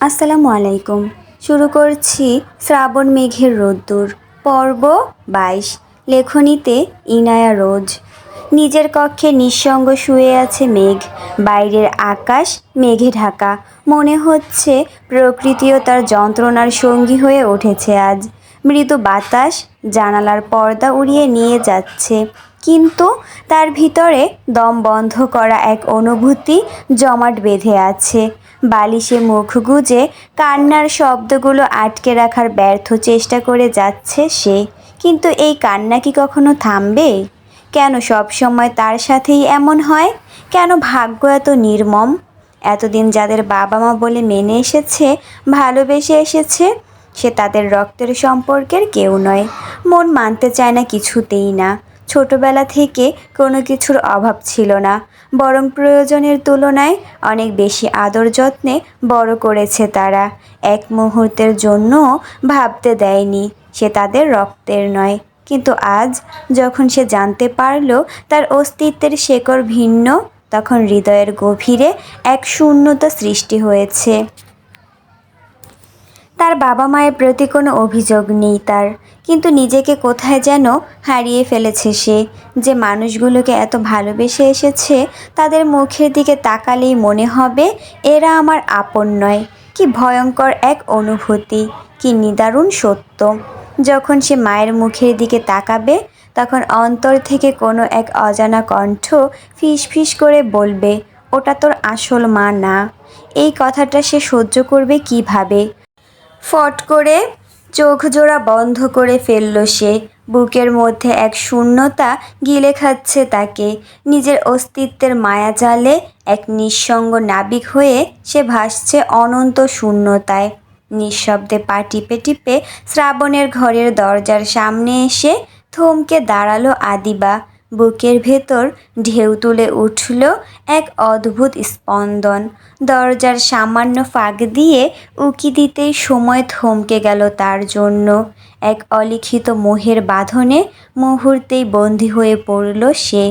আসসালামু আলাইকুম। শুরু করছি শ্রাবণ মেঘের রোদ্দুর, পর্ব বাইশ, লেখনীতে ইনায়া রোজ। নিজের কক্ষে নিঃসঙ্গ শুয়ে আছে মেঘ, বাইরের আকাশ মেঘে ঢাকা। মনে হচ্ছে প্রকৃতিও তার যন্ত্রণার সঙ্গী হয়ে উঠেছে আজ। মৃদু বাতাস জানালার পর্দা উড়িয়ে নিয়ে যাচ্ছে। কিন্তু তার ভিতরে দম বন্ধ করা এক অনুভূতি জমাট বেঁধে আছে। বালিশে মুখ গুজে কান্নার শব্দগুলো আটকে রাখার ব্যর্থ চেষ্টা করে যাচ্ছে সে। কিন্তু এই কান্না কি কখনো থামবে? কেন সব সময় তার সাথেই এমন হয়? কেন ভাগ্য এত নির্মম? এতদিন যাদের বাবা মা বলে মেনে এসেছে, ভালোবেসে এসেছে, সে তাদের রক্তের সম্পর্কের কেউ নয়। মন মানতে চায় না কিছুতেই না। ছোটবেলা থেকে কোনো কিছুর অভাব ছিল না, বরং প্রয়োজনের তুলনায় অনেক বেশি আদর যত্নে বড় করেছে তারা। এক মুহূর্তের জন্যও ভাবতে দেয়নি সে তাদের রক্তের নয়, কিন্তু আজ যখন সে জানতে পারল তার অস্তিত্বের শেকড় ভিন্ন, তখন হৃদয়ের গভীরে এক শূন্যতা সৃষ্টি হয়েছে। তার বাবা মায়ের প্রতি কোনো অভিযোগ নেই তার। কিন্তু নিজেকে কোথায় যেন হারিয়ে ফেলেছে সে। যে মানুষগুলোকে এত ভালোবেসে এসেছে, তাদের মুখের দিকে তাকালেই মনে হবে, এরা আমার আপন নয়। কি ভয়ঙ্কর এক অনুভূতি, কি নিদারুণ সত্য। যখন সে মায়ের মুখের দিকে তাকাবে, তখন অন্তর থেকে কোনো এক অজানা কণ্ঠ ফিস করে বলবে, ওটা তোর আসল মা না। এই কথাটা সে সহ্য করবে কীভাবে? ফট করে চোখ জোড়া বন্ধ করে ফেলল সে। বুকের মধ্যে এক শূন্যতা গিলে খাচ্ছে তাকে। নিজের অস্তিত্বের মায়াজালে এক নিঃসঙ্গ নাবিক হয়ে সে ভাসছে অনন্ত শূন্যতায়। নিঃশব্দে পা টিপে টিপে শ্রাবণের ঘরের দরজার সামনে এসে থমকে দাঁড়াল আদিবা। বুকের ভেতর ঢেউ তুলে উঠল এক অদ্ভুত স্পন্দন। দরজার সামান্য ফাঁক দিয়ে উকি দিতেই সময় থমকে গেল তার জন্য। এক অলিখিত মোহের বাঁধনে মুহূর্তেই বন্দী হয়ে পড়ল সে।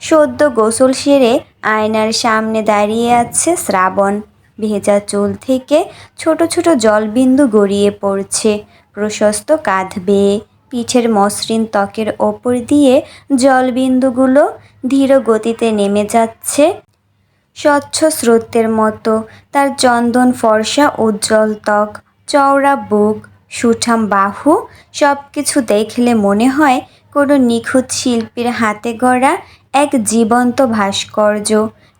সদ্য গোসল সেরে আয়নার সামনে দাঁড়িয়ে আছে শ্রাবণ। ভেজা চুল থেকে ছোট ছোট জলবিন্দু গড়িয়ে পড়ছে। প্রশস্ত কাঁধ বেয়ে পিঠের মসৃণ ত্বকের ওপর দিয়ে জলবিন্দুগুলো ধীর গতিতে নেমে যাচ্ছে। স্বচ্ছ স্রোতের মতো তার চন্দন, ফর্সা, উজ্জ্বল ত্বক, চওড়া বুক, সুঠাম বাহু সব কিছু দেখলে মনে হয় কোনো নিখুঁত শিল্পীর হাতে গড়া এক জীবন্ত ভাস্কর্য।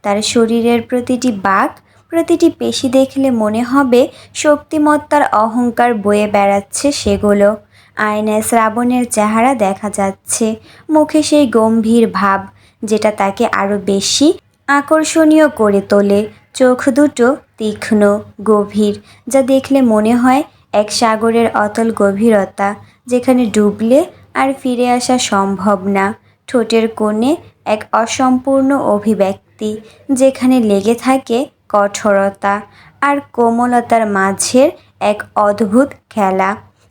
তার শরীরের প্রতিটি বাক, প্রতিটি পেশি দেখলে মনে হবে শক্তিমত্তার অহংকার বয়ে বেড়াচ্ছে সেগুলো। আয়নায় শ্রাবণের চেহারা দেখা যাচ্ছে। মুখে সেই গম্ভীর ভাব যেটা তাকে আরও বেশি আকর্ষণীয় করে তোলে। চোখ দুটো তীক্ষ্ণ, গভীর, যা দেখলে মনে হয় এক সাগরের অতল গভীরতা, যেখানে ডুবলে আর ফিরে আসা সম্ভব না। ঠোঁটের কোণে এক অসম্পূর্ণ অভিব্যক্তি, যেখানে লেগে থাকে কঠোরতা আর কোমলতার মাঝের এক অদ্ভুত খেলা।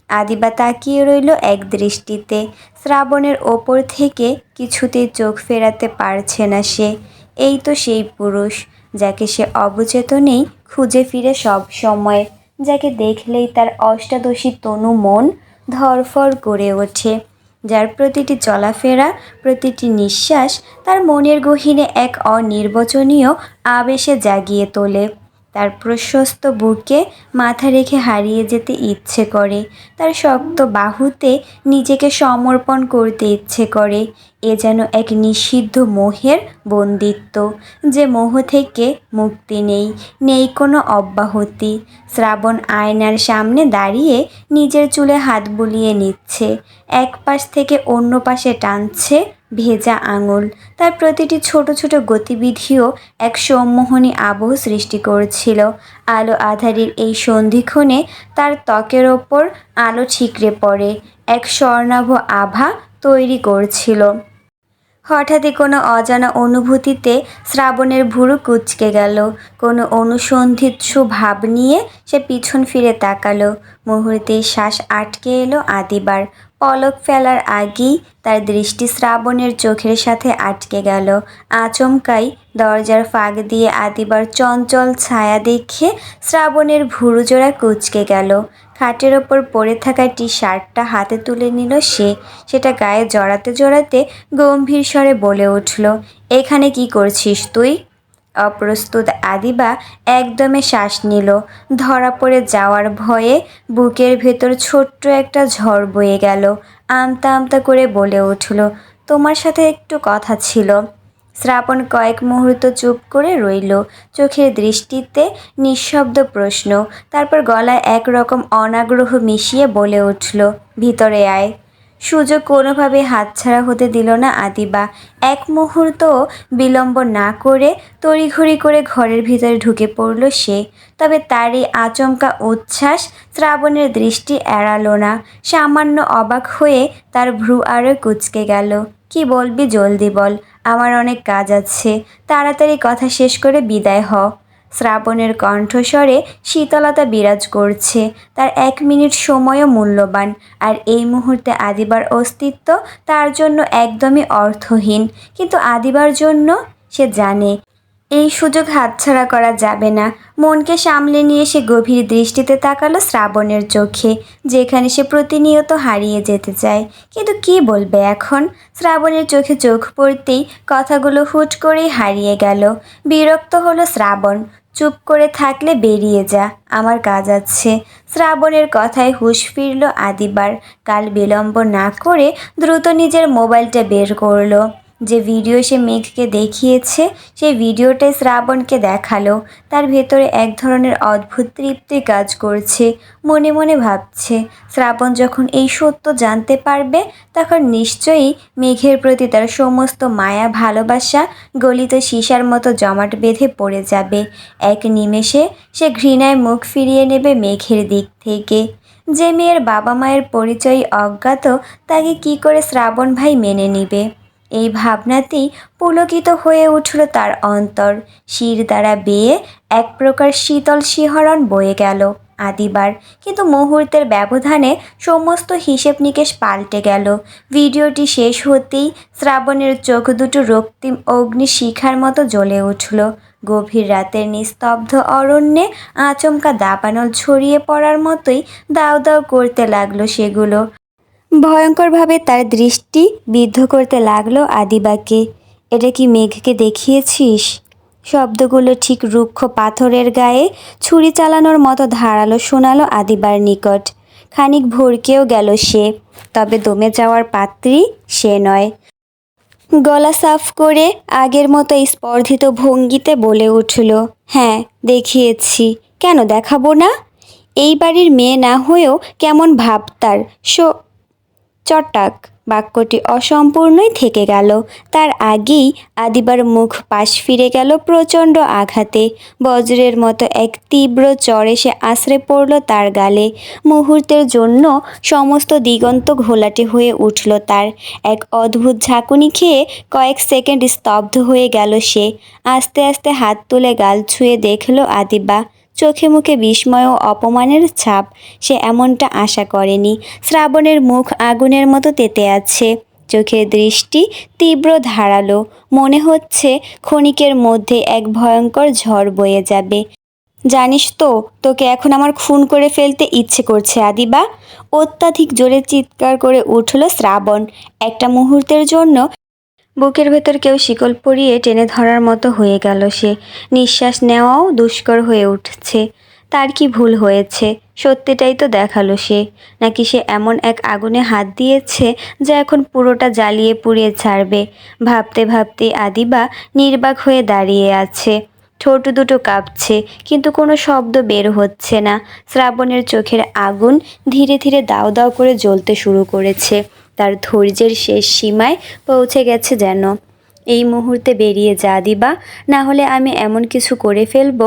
আদিবা তাকিয়ে রইল এক দৃষ্টিতে। শ্রাবণের ওপর থেকে কিছুতেই চোখ ফেরাতে পারছে না সে। এই তো সেই পুরুষ, যাকে সে অবচেতনেই খুঁজে ফিরে সব সময়, যাকে দেখলেই তার অষ্টাদশী তনু মন ধরফর করে ওঠে। যার প্রতিটি চলাফেরা, প্রতিটি নিঃশ্বাস তার মনের গহীনে এক অনির্বচনীয় আবেশে জাগিয়ে তোলে। তার প্রশস্ত বুকে মাথা রেখে হারিয়ে যেতে ইচ্ছে করে। তার শক্ত বাহুতে নিজেকে সমর্পণ করতে ইচ্ছে করে। এ যেন এক নিষিদ্ধ মোহের বন্দিত্ব, যে মোহ থেকে মুক্তি নেই নেই কোনো অব্যাহতি। শ্রাবণ আয়নার সামনে দাঁড়িয়ে নিজের চুলে হাত বুলিয়ে নিচ্ছে এক পাশ থেকে অন্য পাশে টানছে ভেজা আঙুল। তার প্রতিটি ছোট ছোট গতিবিধিও এক সম্মোহনী আবহ সৃষ্টি করছিল। আলো আধারির এই সন্ধিক্ষণে তার ত্বকের ওপর আলো ঠিকরে পড়ে, এক স্বর্ণাভ আভা তৈরি করছিল। হঠাৎই কোনো অজানা অনুভূতিতে শ্রাবণের ভুরু কুচকে গেল। কোনো অনুসন্ধিৎসু ভাব নিয়ে সে পিছন ফিরে তাকালো। মুহূর্তেই শ্বাস আটকে এলো আদিবার। পলক ফেলার আগেই তার দৃষ্টি শ্রাবণের চোখের সাথে আটকে গেল। আচমকাই দরজার ফাঁক দিয়ে আদিবার চঞ্চল ছায়া দেখে শ্রাবণের ভুরুজোড়া কুচকে গেল। খাটের ওপর পড়ে থাকা টি শার্টটা হাতে তুলে নিল সে। সেটা গায়ে জড়াতে জড়াতে গম্ভীর স্বরে বলে উঠল, এখানে কি করছিস তুই? অপ্রস্তুত আদিবা একদমে শ্বাস নিল। ধরা পড়ে যাওয়ার ভয়ে বুকের ভেতর ছোট্ট একটা ঝড় বয়ে গেল। আমতা আমতা করে বলে উঠল, তোমার সাথে একটু কথা ছিল। শ্রাবণ কয়েক মুহূর্ত চুপ করে রইল। চোখের দৃষ্টিতে নিঃশব্দ প্রশ্ন, তারপর গলায় একরকম অনাগ্রহ মিশিয়ে বলে উঠল, ভিতরে আয়। সুযোগ কোনোভাবে হাতছাড়া হতে দিল না আদিবা। এক মুহূর্ত বিলম্ব না করে তড়িঘড়ি করে ঘরের ভিতরে ঢুকে পড়ল সে। তবে তার এই আচমকা উচ্ছ্বাস শ্রাবণের দৃষ্টি এড়ালো না। সামান্য অবাক হয়ে তার ভ্রু আরও কুচকে গেল। কি বলবি জলদি বল, আমার অনেক কাজ আছে। তাড়াতাড়ি কথা শেষ করে বিদায় হ। শ্রাবণের কণ্ঠস্বরে শীতলতা বিরাজ করছে। তার এক মিনিট সময়ও মূল্যবান। আর এই মুহূর্তে আদিবার অস্তিত্ব তার জন্য একদমই অর্থহীন। কিন্তু আদিবার জন্য সে জানে এই সুযোগ হাতছাড়া করা যাবে না। মনকে সামলে নিয়ে সে গভীর দৃষ্টিতে তাকালো শ্রাবণের চোখে, যেখানে সে প্রতিনিয়ত হারিয়ে যেতে চায়। কিন্তু কি বলবে এখন? শ্রাবণের চোখে চোখ পড়তেই কথাগুলো হুট করেই হারিয়ে গেল। বিরক্ত হলো শ্রাবণ, চুপ করে থাকলে বেরিয়ে যা, আমার কাজ আছে। শ্রাবণের কথায় হুঁশ ফিরল আদিবার। কাল বিলম্ব না করে দ্রুত নিজের মোবাইলটা বের করল। যে ভিডিও সে মেঘকে দেখিয়েছে, সেই ভিডিওটাই শ্রাবণকে দেখাল। তার ভেতরে এক ধরনের অদ্ভুত তৃপ্তি কাজ করছে, মনে মনে ভাবছে। শ্রাবণ যখন এই সত্য জানতে পারবে, তখন নিশ্চয়ই মেঘের প্রতি তার সমস্ত মায়া, ভালোবাসা গলিত সীসার মতো জমাট বেঁধে পড়ে যাবে। এক নিমেষে সে ঘৃণায় মুখ ফিরিয়ে নেবে মেঘের দিক থেকে। যে মেয়ের বাবা মায়ের পরিচয় অজ্ঞাত, তাকে কি করে শ্রাবণ ভাই মেনে নিবে? এই ভাবনাতেই পুলকিত হয়ে উঠল তার অন্তর। শির দ্বারা বেয়ে এক প্রকার শীতল শিহরণ বয়ে গেল আদিবার। কিন্তু মুহূর্তের ব্যবধানে সমস্ত হিসেব নিকেশ পাল্টে গেল। ভিডিওটি শেষ হতেই শ্রাবণের চোখ দুটো রক্তিম অগ্নি শিখার মতো জ্বলে উঠল। গভীর রাতের নিস্তব্ধ অরণ্যে আচমকা দাবানল ছড়িয়ে পড়ার মতোই দাও দাউ করতে লাগল সেগুলো। ভয়ঙ্করভাবে তার দৃষ্টি বিদ্ধ করতে লাগল আদিবাকে। এটা কি মেঘকে দেখিয়েছিস? শব্দগুলো ঠিক রুক্ষ পাথরের গায়ে ছুরি চালানোর মতো ধারালো শোনালো আদিবার নিকট। খানিক ভরকেও গেল সে, তবে দমে যাওয়ার পাত্রী সে নয়। গলা সাফ করে আগের মতো স্পর্ধিত ভঙ্গিতে বলে উঠল হ্যাঁ দেখিয়েছি। কেন দেখাবো না? এই বাড়ির মেয়ে না হয়েও কেমন ভাব তার। সো চটাক। বাক্যটি অসম্পূর্ণই থেকে গেল। তার আগেই আদিবার মুখ পাশ ফিরে গেল প্রচণ্ড আঘাতে। বজ্রের মতো এক তীব্র চর এসে আশ্রে পড়ল তার গালে। মুহূর্তের জন্য সমস্ত দিগন্ত ঘোলাটে হয়ে উঠল তার। এক অদ্ভুত ঝাঁকুনি খেয়ে কয়েক সেকেন্ড স্তব্ধ হয়ে গেল সে। আস্তে আস্তে হাত তুলে গাল ছুঁয়ে দেখল আদিবা। চোখে মুখে বিস্ময় ও অপমানের ছাপ, সে এমনটা আশা করেনি। শ্রাবণের মুখ আগুনের মতো তেতে আছে। চোখের দৃষ্টি তীব্র ধারালো। মনে হচ্ছে ক্ষণিকের মধ্যে এক ভয়ঙ্কর ঝড় বয়ে যাবে। জানিস তো, তোকে এখন আমার খুন করে ফেলতে ইচ্ছে করছে আদিবা। অত্যাধিক জোরে চিৎকার করে উঠল শ্রাবণ। একটা মুহূর্তের জন্য বুকের ভেতর কেউ শিকল পরিয়ে টেনে ধরার মতো হয়ে গেল সে। নিঃশ্বাস নেওয়াও দুষ্কর হয়ে উঠছে। তার কি ভুল হয়েছে? সত্যিটাই তো দেখাল সে। নাকি সে এমন এক আগুনে হাত দিয়েছে যা এখন পুরোটা জ্বালিয়ে পুড়িয়ে ছাড়বে? ভাবতে ভাবতে আদিবা নির্বাক হয়ে দাঁড়িয়ে আছে। ঠোঁট দুটো কাঁপছে, কিন্তু কোনো শব্দ বের হচ্ছে না। শ্রাবণের চোখের আগুন ধীরে ধীরে দাও দাও করে জ্বলতে শুরু করেছে। তার ধৈর্যের শেষ সীমায় পৌঁছে গেছে যেন। এই মুহূর্তে বেরিয়ে যা দিবা, না হলে আমি এমন কিছু করে ফেলব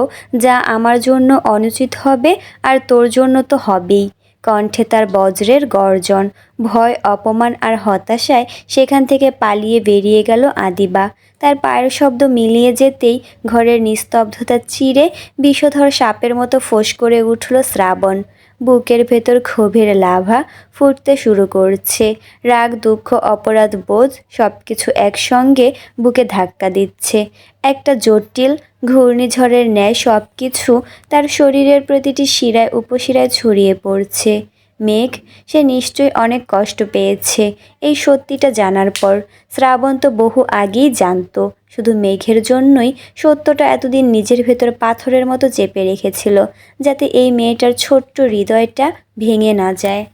যা আমার জন্য অনুচিত হবে আর তোর জন্য তো হবেই। কণ্ঠে তার বজ্রের গর্জন, ভয়, অপমান আর হতাশায় সেখান থেকে পালিয়ে বেরিয়ে গেল আদিবা। তার পায়ের শব্দ মিলিয়ে যেতেই ঘরের নিস্তব্ধতা চিরে বিষধর সাপের মতো ফোঁস করে উঠল শ্রাবণ। বুকের ভেতর ক্ষোভের লাভা ফুটতে শুরু করছে। রাগ, দুঃখ, অপরাধ, বোধ সব কিছু একসঙ্গে বুকে ধাক্কা দিচ্ছে। একটা জটিল ঘূর্ণিঝড়ের ন্যায় সব কিছু তার শরীরের প্রতিটি শিরায়, উপশিরায় ছড়িয়ে পড়ছে। মেঘ, সে নিশ্চয়ই অনেক কষ্ট পেয়েছে। এই সত্যিটা জানার পর শ্রাবণ তো বহু আগেই জানতো। শুধু মেঘের জন্যই সত্যটা এতদিন নিজের ভেতর পাথরের মতো চেপে রেখেছিল, যাতে এই মেয়েটার ছোট্ট হৃদয়টা ভেঙে না যায়।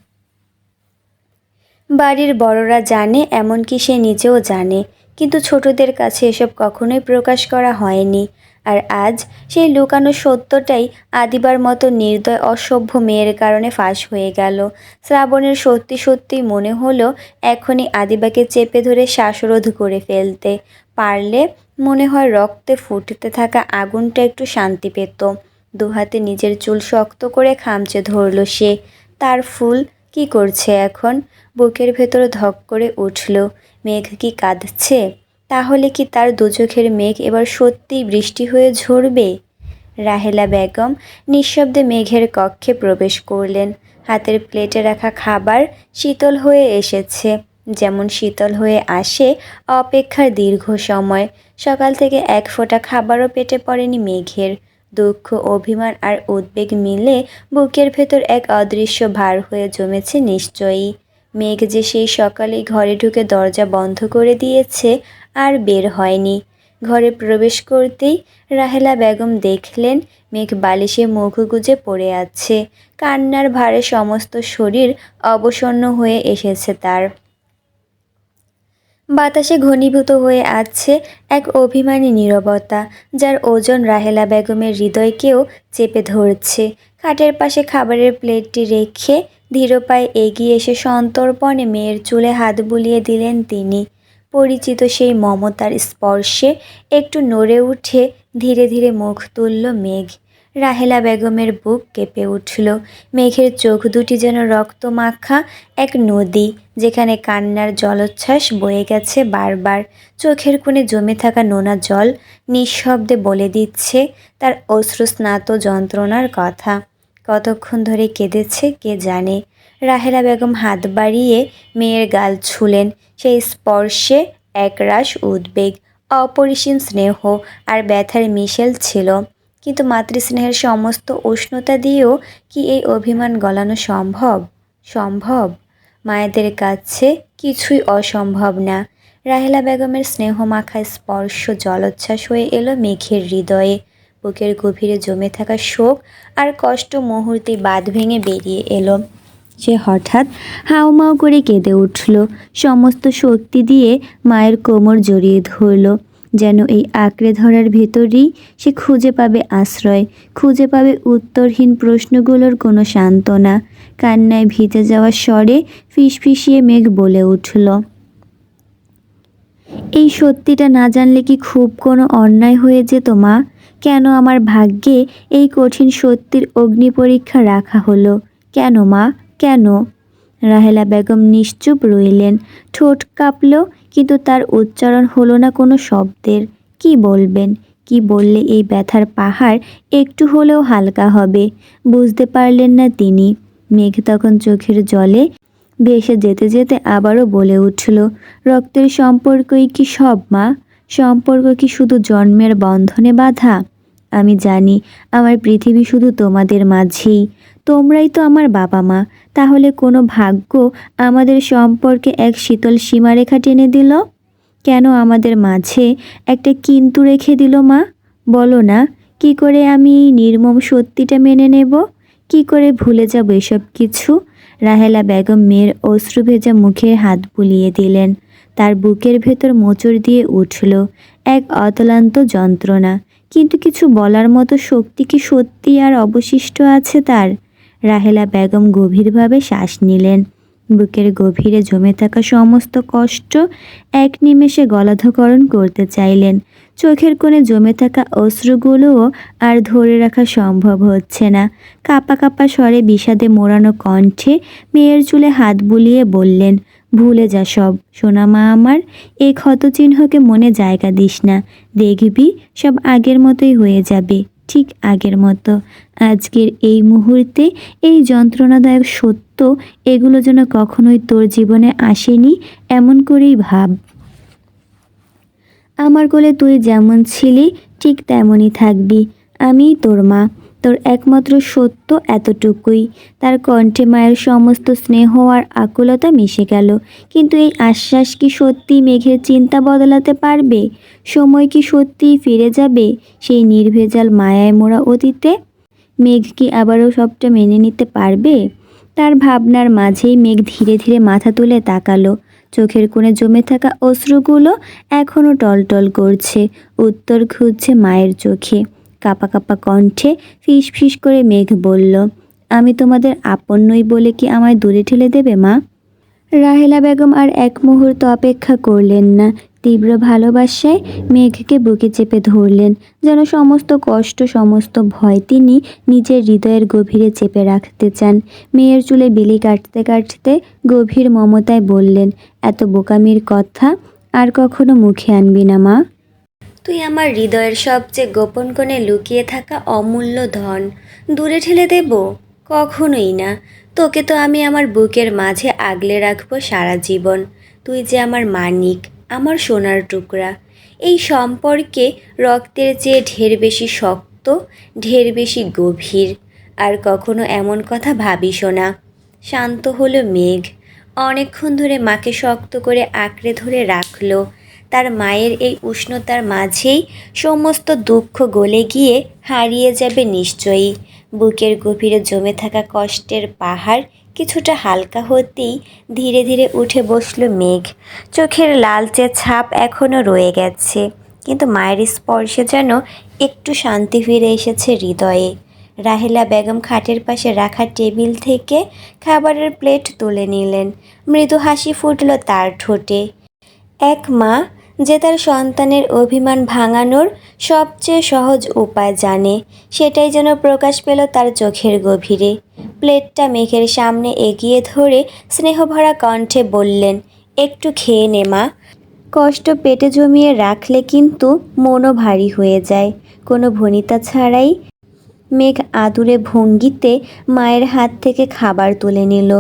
বাড়ির বড়রা জানে, এমনকি সে নিজেও জানে, কিন্তু ছোটদের কাছে এসব কখনোই প্রকাশ করা হয়নি। আর আজ সেই লুকানো সত্যটাই আদিবার মতো নির্দয় অসভ্য মেয়ের কারণে ফাঁস হয়ে গেল। শ্রাবণের সত্যি সত্যি মনে হলো এখনই আদিবাকে চেপে ধরে শ্বাসরোধ করে ফেলতে। পারলে মনে হয় রক্তে ফুটতে থাকা আগুনটা একটু শান্তি পেত। দুহাতে নিজের চুল শক্ত করে খামচে ধরল সে। তার ফুল কি করছে এখন? বুকের ভেতর ধক করে উঠল। মেঘ কি কাঁদছে? তাহলে কি তার দুচোখের মেঘ এবার সত্যিই বৃষ্টি হয়ে ঝরবে? রাহেলা বেগম নিঃশব্দে মেঘের কক্ষে প্রবেশ করলেন। হাতের প্লেটে রাখা খাবার শীতল হয়ে এসেছে। যেমন শীতল হয়ে আসে অপেক্ষার দীর্ঘ সময়। সকাল থেকে এক ফোঁটা খাবারও পেটে পড়েনি মেঘের। দুঃখ, অভিমান আর উদ্বেগ মিলে বুকের ভেতর এক অদৃশ্য ভার হয়ে জমেছে নিশ্চয়ই। মেঘ যে সেই সকালেই ঘরে ঢুকে দরজা বন্ধ করে দিয়েছে আর বের হয়নি। ঘরে প্রবেশ করতেই রাহেলা বেগম দেখলেন মেঘ বালিশে মুখ গুজে পড়ে আছে। কান্নার ভারে সমস্ত শরীর অবসন্ন হয়ে এসেছে তার। বাতাসে ঘনীভূত হয়ে আছে এক অভিমানী নীরবতা, যার ওজন রাহেলা বেগমের হৃদয়কেও চেপে ধরছে। খাটের পাশে খাবারের প্লেটটি রেখে ধীরপায়ে এগিয়ে এসে সন্তর্পণে মেয়ের চুলে হাত বুলিয়ে দিলেন তিনি। পরিচিত সেই মমতার স্পর্শে একটু নড়ে উঠে ধীরে ধীরে মুখ তুলল মেঘ। রাহেলা বেগমের বুক কেঁপে উঠল। মেঘের চোখ দুটি যেন রক্তমাখা এক নদী, যেখানে কান্নার জলোচ্ছ্বাস বয়ে গেছে বারবার। চোখের কোণে জমে থাকা নোনা জল নিঃশব্দে বলে দিচ্ছে তার অশ্রুস্নাত যন্ত্রণার কথা। কতক্ষণ ধরে কেঁদেছে কে জানে? রাহেলা বেগম হাত বাড়িয়ে মেয়ের গাল ছুলেন। সেই স্পর্শে একরাশ উদ্বেগ, অপরিসীম স্নেহ আর ব্যথার মিশেল ছিল। কিন্তু মাতৃস্নেহের সমস্ত উষ্ণতা দিয়েও কি এই অভিমান গলানো সম্ভব? সম্ভব। মায়েদের কাছে কিছুই অসম্ভব না। রাহেলা বেগমের স্নেহমাখা স্পর্শ জলোচ্ছ্বাস হয়ে এলো মেঘের হৃদয়ে। বুকের গভীরে জমে থাকা শোক আর কষ্ট মুহূর্তে বাঁধ ভেঙে বেরিয়ে এলো। সে হঠাৎ হাউমাউ করে কেঁদে উঠল। সমস্ত শক্তি দিয়ে মায়ের কোমর জড়িয়ে ধরল। যেন এই আঁকড়ে ধরার ভেতরেই সে খুঁজে পাবে আশ্রয়, খুঁজে পাবে উত্তরহীন প্রশ্নগুলোর কোনো সান্ত্বনা। কান্নায় ভিজে যাওয়া স্বরে ফিসফিসিয়ে মেঘ বলে উঠল, এই সত্যিটা না জানলে কি খুব কোনো অন্যায় হয়ে যেত মা? কেন আমার ভাগ্যে এই কঠিন সত্যির অগ্নি পরীক্ষা রাখা হলো? কেন মা? কেন? রাহেলা বেগম নিশ্চুপ রইলেন। ঠোঁট কাঁপল, কিন্তু তার উচ্চারণ হলো না কোনো শব্দের। কি বলবেন? কি বললে এই ব্যথার পাহাড় একটু হলেও হালকা হবে? বুঝতে পারলেন না তিনি। মেঘ তখন চোখের জলে ভেসে যেতে যেতে আবারও বলে উঠল, রক্তের সম্পর্কই কি সব মা? সম্পর্ক কি শুধু জন্মের বন্ধনে বাঁধা? আমি জানি আমার পৃথিবী শুধু তোমাদের মাঝেই। তোমরাই তো আমার বাবা মা। তাহলে কোনো ভাগ্য আমাদের সম্পর্কে এক শীতল সীমারেখা টেনে দিল? কেন আমাদের মাঝে একটা কিন্তু রেখে দিল মা? বলো না, কি করে আমি নির্মম সত্যিটা মেনে নেব? কি করে ভুলে যাব এসব কিছু? রাহেলা বেগম মেয়ের অশ্রু ভেজা মুখে হাত বুলিয়ে দিলেন। তার বুকের ভেতর মোচড় দিয়ে উঠল এক অতলান্ত যন্ত্রণা। কিন্তু কিছু বলার মতো শক্তি কি সত্যি আর অবশিষ্ট আছে তার? রাহেলা বেগম গভীরভাবে শ্বাস নিলেন। বুকের গভীরে জমে থাকা সমস্ত কষ্ট এক নিমেষে গলাধকরণ করতে চাইলেন। চোখের কোণে জমে থাকা অশ্রুগুলোও আর ধরে রাখা সম্ভব হচ্ছে না। কাপা কাপা স্বরে বিষাদে মোড়ানো কণ্ঠে মেয়ের চুলে হাত বুলিয়ে বললেন ভুলে যা সব। সোনা মা আমার, এই ক্ষতচিহ্নকে মনে জায়গা দিস না। দেখবি, সব আগের মতোই হয়ে যাবে, ঠিক আগের মতো। আজকের এই মুহূর্তে এই যন্ত্রণাদায়ক সত্য, এগুলো যেন কখনোই তোর জীবনে আসেনি, এমন করেই ভাব। আমার কোলে তুই যেমন ছিলি, ঠিক তেমনই থাকবি। আমিই তোর মা। তোর একমাত্র সত্য এতটুকুই। তার কণ্ঠে মায়ের সমস্ত স্নেহ আর আকুলতা মিশে গেল। কিন্তু এই আশ্বাস কি সত্যি মেঘের চিন্তা বদলাতে পারবে? সময় কি সত্যিই ফিরে যাবে সেই নির্ভেজাল মায়ায় মোড়া অতীতে? মেঘ কি আবারও সবটা মেনে নিতে পারবে? তার ভাবনার মাঝেই মেঘ ধীরে ধীরে মাথা তুলে তাকালো। চোখের কোণে জমে থাকা অশ্রুগুলো এখনও টলটল করছে। উত্তর খুঁজছে মায়ের চোখে। কাপা কাপা কণ্ঠে ফিস ফিস করে মেঘ বলল, আমি তোমাদের আপন নই বলে কি আমায় দূরে ঠেলে দেবে মা? রাহেলা বেগম আর এক মুহূর্ত অপেক্ষা করলেন না। তীব্র ভালোবাসায় মেঘকে বুকে চেপে ধরলেন, যেন সমস্ত কষ্ট, সমস্ত ভয় তিনি নিজের হৃদয়ের গভীরে চেপে রাখতে চান। মেয়ের চুলে বিলি কাটতে কাটতে গভীর মমতায় বললেন, এত বোকামির কথা আর কখনো মুখে আনবি না মা। তুই আমার হৃদয়ের সবচেয়ে গোপন কোণে লুকিয়ে থাকা অমূল্য ধন দূরে ঠেলে দেব? কখনোই না। তোকে তো আমি আমার বুকের মাঝে আগলে রাখব সারা জীবন। তুই যে আমার মানিক, আমার সোনার টুকরা। এই সম্পর্কে রক্তের চেয়ে ঢের বেশি শক্ত, ঢের বেশি গভীর। আর কখনো এমন কথা ভাবিসও না। শান্ত হলো মেঘ। অনেকক্ষণ ধরে মাকে শক্ত করে আঁকড়ে ধরে রাখল। তার মায়ের এই উষ্ণতার মাঝেই সমস্ত দুঃখ গলে গিয়ে হারিয়ে যাবে নিশ্চয়ই। বুকের গভীরে জমে থাকা কষ্টের পাহাড় কিছুটা হালকা হতেই ধীরে ধীরে উঠে বসল মেঘ। চোখের লালচে ছাপ এখনও রয়ে গেছে, কিন্তু মায়ের স্পর্শে যেন একটু শান্তি ফিরে এসেছে হৃদয়ে। রাহেলা বেগম খাটের পাশে রাখা টেবিল থেকে খাবারের প্লেট তুলে নিলেন। মৃদু হাসি ফুটল তার ঠোঁটে। এক মা যে তার সন্তানের অভিমান ভাঙানোর সবচেয়ে সহজ উপায় জানে, সেটাই যেন প্রকাশ পেল তার চোখের গভীরে। প্লেটটা মেঘের সামনে এগিয়ে ধরে স্নেহভরা কণ্ঠে বললেন, একটু খেয়ে নে মা। কষ্ট পেটে জমিয়ে রাখলে কিন্তু মনও ভারী হয়ে যায়। কোনো ভনিতা ছাড়াই মেঘ আদুরে ভঙ্গিতে মায়ের হাত থেকে খাবার তুলে নিল।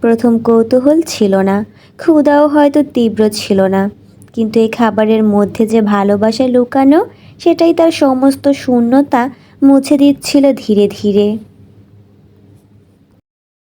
প্রথম কৌতূহল ছিল না, ক্ষুধাও হয়তো তীব্র ছিল না। কিন্তু এই খাবারের মধ্যে যে ভালোবাসা লুকানো, সেটাই তার সমস্ত শূন্যতা মুছে দিচ্ছিল ধীরে ধীরে।